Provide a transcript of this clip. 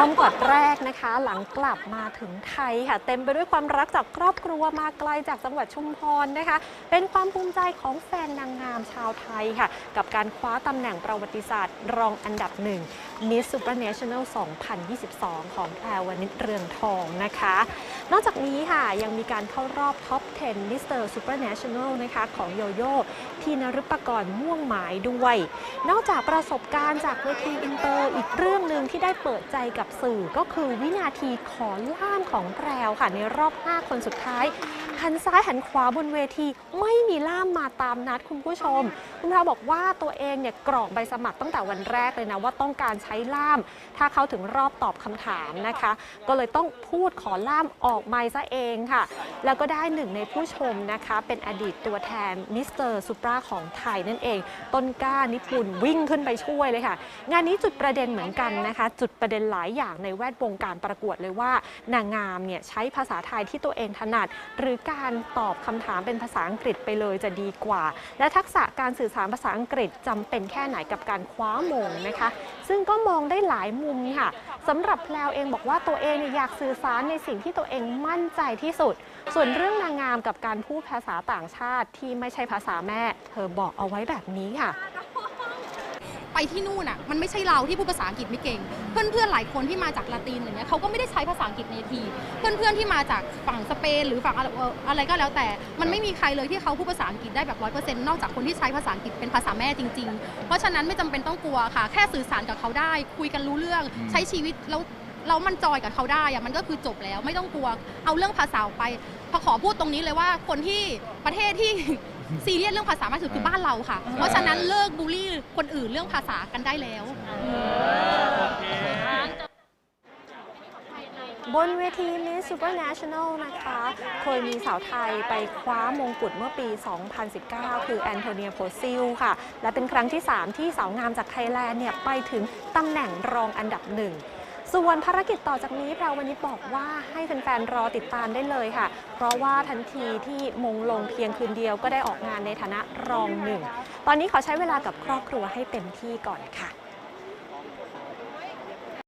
อ้อมกอดแรกนะคะ หลังกลับมาถึงไทยค่ะ เต็มไปด้วยความรักจากครอบครัวมาไกลจากจังหวัดชุมพรนะคะ เป็นความภูมิใจของแฟนนางงามชาวไทยค่ะ กับการคว้าตำแหน่งประวัติศาสตร์ รองอันดับหนึ่ง Miss Supranational 2022 ของแพรวนิชเรืองทองนะคะ นอกจากนี้ค่ะยังมีการเข้ารอบท็อป 10 Mr. Supranational นะคะของโยโย่ทีนฤปกรณ์ม่วงหมายด้วย นอกจากประสบการณ์จากเวทีอินเตอร์อีกเรื่องหนึ่งที่ได้เปิดใจกับสื่อก็คือวินาทีขอล่ามของแพรวค่ะในรอบ 5 คนสุดท้าย หันซ้ายหันขวาบนเวที ไม่มีล่ามมาตามนัดคุณผู้ชม คุณพรวบอกว่าตัวเองเนี่ยกรอกใบสมัครตั้งแต่วันแรกเลยนะว่าต้องการใช้ล่าม ถ้าเขาถึงรอบตอบคำถามนะคะ ก็เลยต้องพูดขอล่ามออกไมค์ซะเองค่ะ แล้วก็ได้หนึ่งในผู้ชมนะคะ เป็นอดีตตัวแทนมิสเตอร์ซูปราของไทยนั่นเอง ต้นกล้านิพุนวิ่งขึ้นไปช่วยเลยค่ะ งานนี้จุดประเด็นเหมือนกันนะคะ จุดประเด็นหลายอย่างในแวดวงการประกวดเลยว่านางงามเนี่ยใช้ภาษาไทยที่ตัวเองถนัดหรือการตอบคำถามเป็นภาษาอังกฤษไปเลยจะดีกว่า และทักษะการสื่อสารภาษาอังกฤษจำเป็นแค่ไหนกับการคว้ามงนะคะ ซึ่งก็มองได้หลายมุมค่ะสำหรับแพลวเองบอกว่าตัวเองอยากสื่อสารในสิ่งที่ตัวเองมั่นใจที่สุด ส่วนเรื่องนางงามกับการพูดภาษาต่างชาติที่ไม่ใช่ภาษาแม่ เธอบอกเอาไว้แบบนี้ค่ะ ไปที่นู่นอะมันไม่ใช่เราที่พูดภาษาอังกฤษไม่เก่ง เพื่อนๆหลายคนที่มาจากละตินอย่างเงี้ยเขาก็ไม่ได้ใช้ภาษาอังกฤษในทีเพื่อนๆที่มาจากฝั่งสเปนหรือฝั่งอะไรก็แล้วแต่ มันไม่มีใครเลยที่เขาพูดภาษาอังกฤษได้แบบร้อยเปอร์เซ็นต์นอกจากคนที่ใช้ภาษาอังกฤษเป็นภาษาแม่จริง ๆ เพราะฉะนั้นไม่จำเป็นต้องกลัวค่ะ แค่สื่อสารกับเขาได้ คุยกันรู้เรื่องใช้ชีวิตแล้ว เรามันจอยกับเขาได้อะมันก็คือจบแล้วไม่ต้องกลัวเอาเรื่องภาษาออกไปพอขอพูดตรงนี้เลยว่าคนที่ประเทศที่ ซีเรียสเรื่องภาษามากที่สุดคือบ้านเราค่ะ เพราะฉะนั้นเลิกบูลลี่คนอื่นเรื่องภาษากันได้แล้ว บนเวที Miss Supranational นะคะ เคยมีสาวไทยไปคว้ามงกุฎเมื่อปี 2019 คือแอนโทเนียโพซิลค่ะ และเป็นครั้งที่ 3 ที่สาวงามจากไทยแลนด์เนี่ยไปถึงตำแหน่งรองอันดับหนึ่ง ส่วนภารกิจต่อจากนี้พราวันนี้บอกว่าให้แฟนๆรอติดตามได้เลยค่ะ เพราะว่าทันทีที่มงลงเพียงคืนเดียวก็ได้ออกงานในฐานะรองหนึ่ง ตอนนี้ขอใช้เวลากับครอบครัวให้เต็มที่ก่อนค่ะ